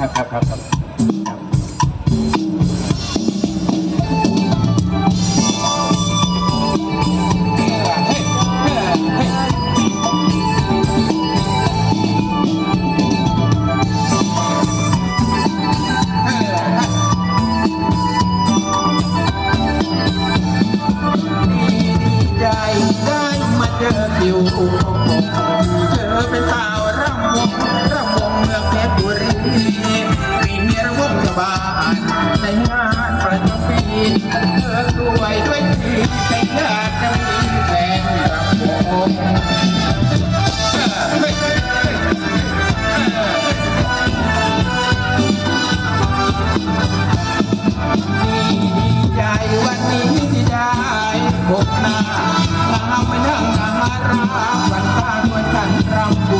ครับครับครับครับใจได้มาเจอคิวเจอเป็นสาว พบหน้าน้ำไม่นั่งหาราวันตาด้วยกันรำบุ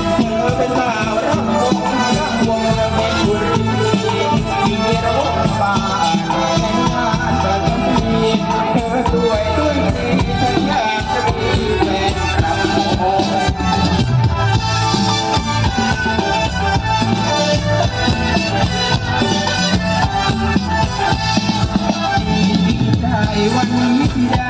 chạy quanh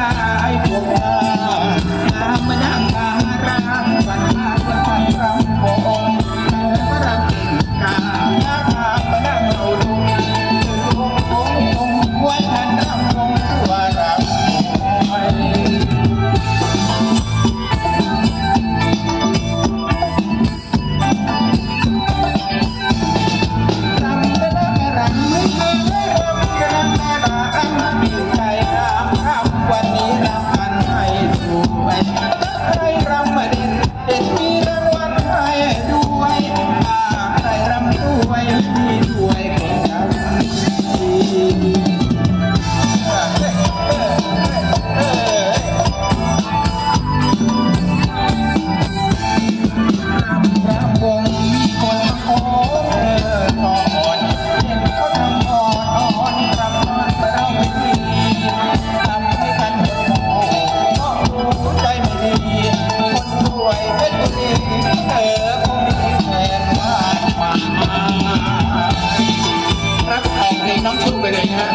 รับแขกนน้องชุ่มไปเลยฮะ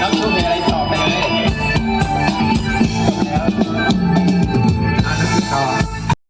น้องชุ่มไปเลย